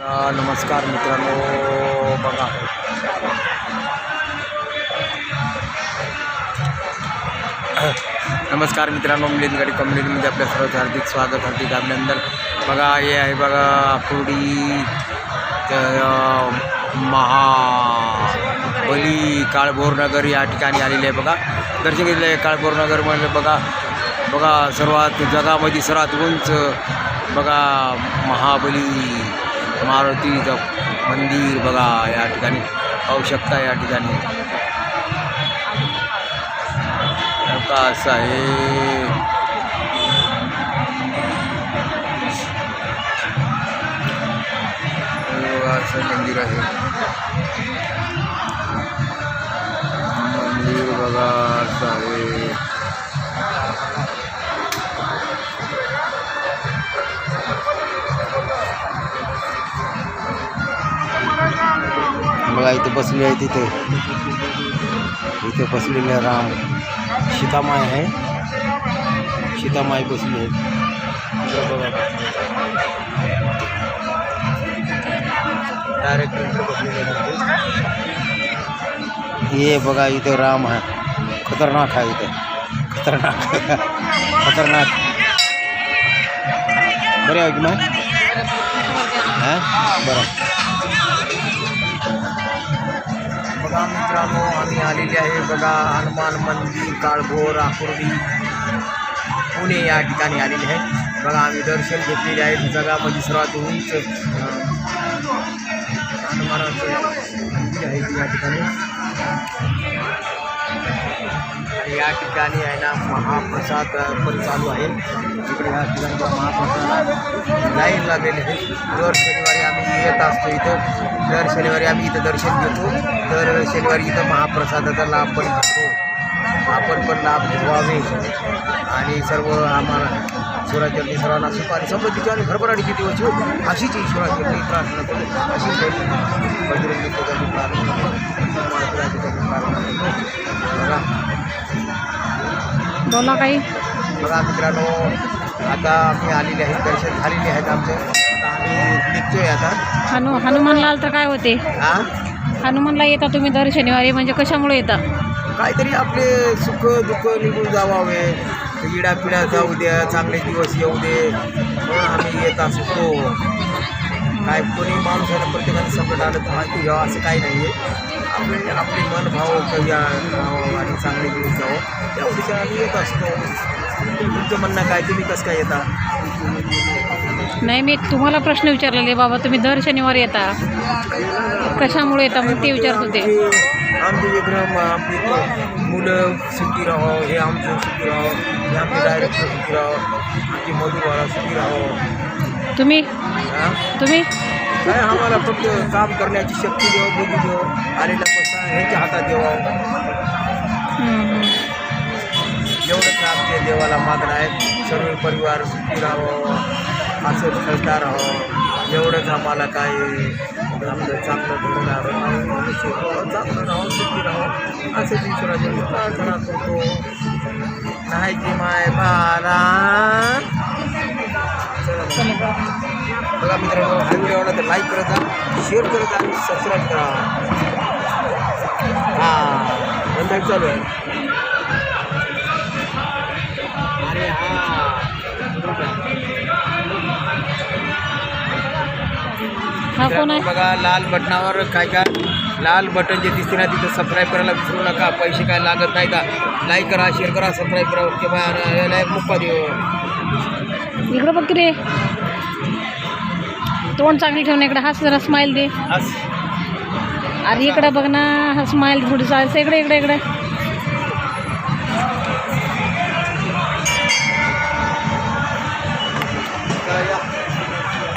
नमस्कार मित्रांनो बघा. नमस्कार मित्रांनो मिलिंद गाडी कम्युनिटीमध्ये आपल्या सर्व हार्दिक स्वागत हार्दिक अभिनंदन. बघा हे आहे बघा आकुर्डी महाबली काळभोरनगर या ठिकाणी आलेले आहे बघा. दर्शन घेतलं आहे काळभोरनगरमध्ये म्हणजे बघा बघा सर्वात जगामध्ये सर्वात उंच बघा महाबली मारुतीचं मंदिर बघा या ठिकाणी पाहू शकता मंदिर आहे. मंदिर बघा बघा इथे बसले आहे तिथे इथे बसलेले राम सीतामाय आहे सीतामाय बसली आहे डायरेक्ट बसलेले हे बघा राम आहे खतरनाक आहे इथे खतरनाक। खतरनाक। बरे आहे की मग हाँ? आलेली आहे. बघा हनुमान मंदिर काळभोर आकुर्डी पुणे या ठिकाणी आलेले आहे. बघा आम्ही दर्शन घेतलेले आहे. जगामध्ये सर्वात उंच हनुमानाचं मंदिर आहे या ठिकाणी. या ठिकाणी आहे ना महाप्रसाद पण चालू आहे. इकडे या ठिकाणी महाप्रसाद लागलेली आहे दर शनिवारी आम्ही येत असतो इथं. दर शनिवारी आम्ही इथं दर्शन घेतो. दर शनिवारी इथं महाप्रसादाचा लाभ पण घेतो. आपण पण लाभ घ्यावे. आणि सर्व आम्हाला स्वराज्यातली सर्वांना सुख आणि समृद्धीची आणि भरभराटीची दिवस हो अशीच ईश्वराची मी प्रार्थना करतो अशीच बजरंगी पूजाची प्रार्थना प्रार्थना बोला काही. बघा मित्रांनो आता आम्ही आलेले आहेत दर्शन झालेले आहेत आमचे. आता आम्ही निघतोय आता. हनु हनुमानला तर काय होते? हा हनुमानला येता तुम्ही दर शनिवारी म्हणजे कशामुळे येता? काहीतरी आपले सुख दुःख निघून जावावे. इडा पिढा जाऊ द्या चांगले दिवस येऊ दे. म्हणून आम्ही येत असतो. काय कोणी माणूस आहे प्रत्येकाने संकट आलं तर माहिती घ्यावं असं काही नाही आहे आपले आपले मन भाव राहावं आणि चांगले दिवस जावं. त्यामुळे आम्ही येत असतो. तुमचं म्हणणं काय? तुम्ही कसं काय येता? नाही मी तुम्हाला प्रश्न विचारलेले बाबा तुम्ही दर शनिवारी येता. कशामुळे येता मग ते विचारत होते. आमचे आपली तो मुलं सुखी राहो हे आमचं सुखी राहो हे आमचे डायरेक्टर सुखी राहो आमची मधुबाळा सुखी राहो. तुम्ही? हा? तुम्ही? काय आम्हाला फक्त काम करण्याची शक्ती देव बुद्धी देव आलेला पैसा ह्यांच्या हातात द्यावा. देवाला मागणं आहे. सर्व परिवार सुखी राहावं. असं खेळता राहावं एवढंच आम्हाला काय आमचं चांगलं घडणार चांगलं राहावं सुखी राहावं. असंच ईश्वराची प्रार्थना करतो. नाही की माय बाला. बघा मित्रांनो हा व्हिडिओ आवडला तर लाईक करत जा शेअर करत जा आणि सबस्क्राईब करा. हां चालू आहे. बघा लाल बटनावर काय काय लाल बटन जे दिसते ना तिथं सबस्क्राईब करायला विसरू नका. पैसे काय लागत नाही का? लाईक करा शेअर करा सबस्क्राईब करा. Okay bye. एक मुक्का देऊ. इकडं बघ रे. तोंड चांगली ठेवून इकडे हाच जरा स्माईल दे. अरे इकडं बघ ना हा स्माईल थोडी चालतं इकडे इकडे इकडे.